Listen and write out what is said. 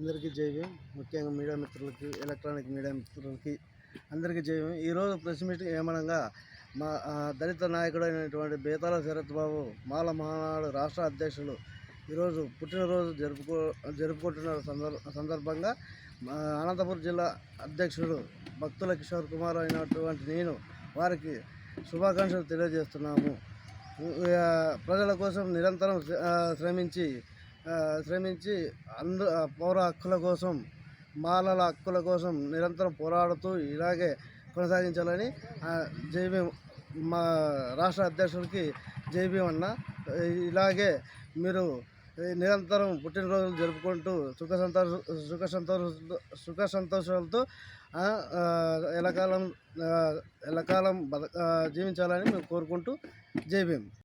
ముఖ్యంగా మీడియా మిత్రులకి electronic media మిత్రులకి అందరికీ జయం ఈరోజు ప్రెస్ మీట్ ఏమనగా మా దళిత నాయకుడు అయినటువంటి బేతాల శరత్ బాబు మాల మహానాడు రాష్ట్ర అధ్యక్షులు ఈరోజు పుట్టినరోజు జరుపుకో జరుపుకుంటున్న సందర్భంగా మా అనంతపురం జిల్లా అధ్యక్షుడు భక్తుల కిషోర్ కుమార్ అయినటువంటి నేను వారికి శుభాకాంక్షలు తెలియజేస్తున్నాము. ప్రజల కోసం నిరంతరం శ్రమించి శ్రమించి అంద పౌర హక్కుల కోసం మాలల హక్కుల కోసం నిరంతరం పోరాడుతూ ఇలాగే కొనసాగించాలని జైబీ మా రాష్ట్ర అధ్యక్షుడికి జై అన్న ఇలాగే మీరు నిరంతరం పుట్టినరోజులు జరుపుకుంటూ సుఖ సంతోష సుఖ సంతోష సుఖ సంతోషాలతో ఎలకాలం ఎలకాలం బత జీవించాలని మేము కోరుకుంటూ జై భీమ్